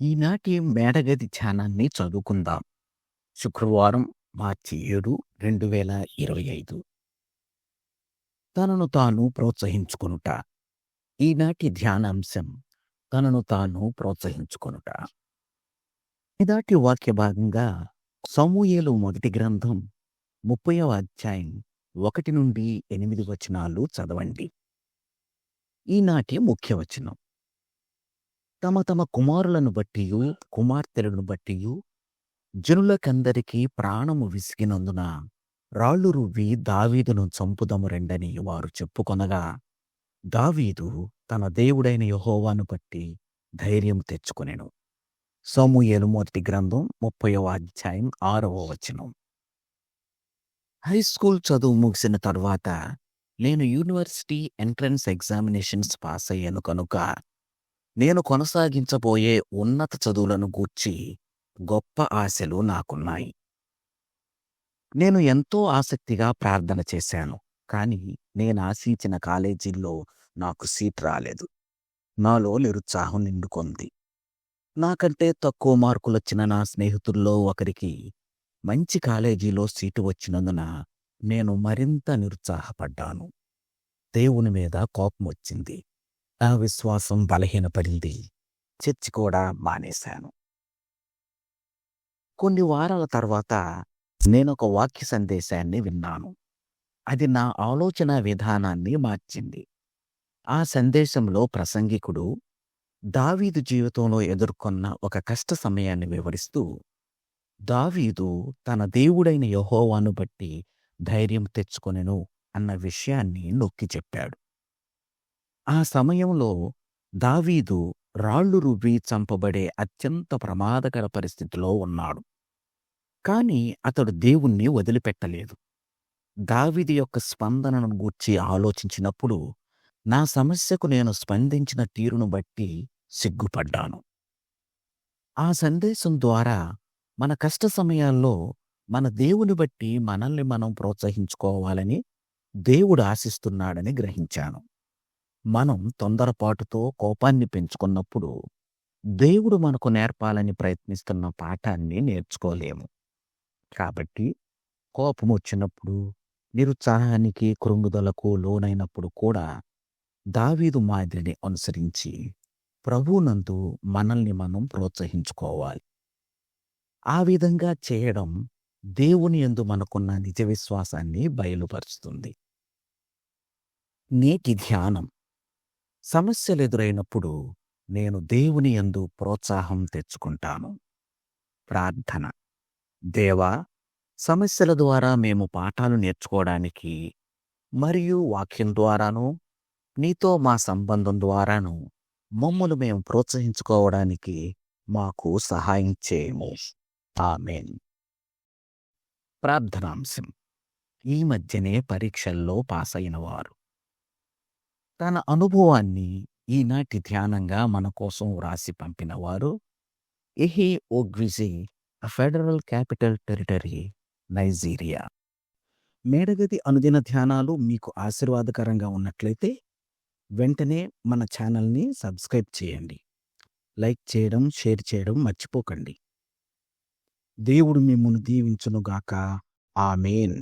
ఈనాటి మేడగది ధ్యానాన్ని చదువుకుందాం. శుక్రవారం మార్చి ఏడు రెండు వేల ఇరవై ఐదు. తనను తాను ప్రోత్సహించుకొనుట. ఈనాటి ధ్యానాంశం తనను తాను ప్రోత్సహించుకొనుట. ఇదాటి వాక్య భాగంగా సమూయేలు మొదటి గ్రంథం ముప్పైవ అధ్యాయం ఒకటి నుండి ఎనిమిది వచనాలు చదవండి. ఈనాటి ముఖ్య వచనం. తమ తమ కుమారులను బట్టియు కుమార్తెలను బట్టియు జనులకందరికీ ప్రాణము విసిగినందున రాళ్ళు రువ్వి దావీదును చంపుదము రెండని వారు చెప్పుకొనగా దావీదు తన దేవుడైన యహోవాను బట్టి ధైర్యం తెచ్చుకొనెను. సమూయేలు మొదటి గ్రంథం ముప్పైవ అధ్యాయం ఆరవ వచనం. హై స్కూల్ చదువు ముగిసిన తర్వాత నేను యూనివర్సిటీ ఎంట్రన్స్ ఎగ్జామినేషన్స్ పాస్ అయ్యాను కనుక నేను కొనసాగించబోయే ఉన్నత చదువులను గూర్చి గొప్ప ఆశలు నాకున్నాయి. నేను ఎంతో ఆసక్తిగా ప్రార్థన చేశాను కానీ నేను ఆశించిన కాలేజీల్లో నాకు సీట్ రాలేదు. నాలో నిరుత్సాహం నిండుకొంది. నాకంటే తక్కువ మార్కులొచ్చిన నా స్నేహితుల్లో ఒకరికి మంచి కాలేజీలో సీటు వచ్చినందున నేను మరింత నిరుత్సాహపడ్డాను. దేవుని మీద కోపం వచ్చింది నా విశ్వాసం బలహీనపడింది. చర్చి కూడా మానేశాను. కొన్ని వారాల తర్వాత నేనొక వాక్య సందేశాన్ని విన్నాను. అది నా ఆలోచన విధానాన్ని మార్చింది. ఆ సందేశంలో ప్రసంగికుడు దావీదు జీవితంలో ఎదుర్కొన్న ఒక కష్ట సమయాన్ని వివరిస్తూ దావీదు తన దేవుడైన యహోవాను బట్టి ధైర్యం తెచ్చుకొనెను అన్న విషయాన్ని నొక్కి చెప్పాడు. ఆ సమయంలో దావీదు రాళ్ళు రువ్వి చంపబడే అత్యంత ప్రమాదకర పరిస్థితిలో ఉన్నాడు. కాని అతడు దేవుణ్ణి వదిలిపెట్టలేదు. దావీది యొక్క స్పందనను గూర్చి ఆలోచించినప్పుడు నా సమస్యకు నేను స్పందించిన తీరును బట్టి సిగ్గుపడ్డాను. ఆ సందేశం ద్వారా మన కష్ట సమయాల్లో మన దేవుని బట్టి మనల్ని మనం ప్రోత్సహించుకోవాలని దేవుడు ఆశిస్తున్నాడని గ్రహించాను. మనం తొందరపాటుతో కోపాన్ని పెంచుకున్నప్పుడు దేవుడు మనకు నేర్పాలని ప్రయత్నిస్తున్న పాఠాన్ని నేర్చుకోలేము. కాబట్టి కోపం వచ్చినప్పుడు నిరుత్సాహానికి కృంగుదలకు లోనైనప్పుడు కూడా దావీదు మాదిరిని అనుసరించి ప్రభువునందు మనల్ని మనం ప్రోత్సహించుకోవాలి. ఆ విధంగా చేయడం దేవుని యందు మనకున్న నిజ విశ్వాసాన్ని బయలుపరుస్తుంది. నేటి ధ్యానం సమస్యలు ఎదురైనప్పుడు నేను దేవుని యందు ప్రోత్సాహం తెచ్చుకుంటాను. ప్రార్థన. దేవా సమస్యల ద్వారా మేము పాఠాలు నేర్చుకోవడానికి మరియు వాక్యం ద్వారాను నీతో మా సంబంధం ద్వారాను మమ్మల్ని మేము ప్రోత్సహించుకోవడానికి మాకు సహాయం చేయము. ఆమెన్. ప్రార్థనాంశం. ఈ మధ్యనే పరీక్షల్లో పాస్ అయినవారు తన అనుభవాన్ని ఈనాటి ధ్యానంగా మన కోసం వ్రాసి పంపినవారు Ehi Ogwije federal capital territory Nigeria. మేడగది అనుదిన ధ్యానాలు మీకు ఆశీర్వాదకరంగా ఉన్నట్లయితే వెంటనే మన ఛానల్ని సబ్స్క్రైబ్ చేయండి. లైక్ చేయడం షేర్ చేయడం మర్చిపోకండి. దేవుడు మిమ్మల్ని దీవించునుగాక. ఆమెన్.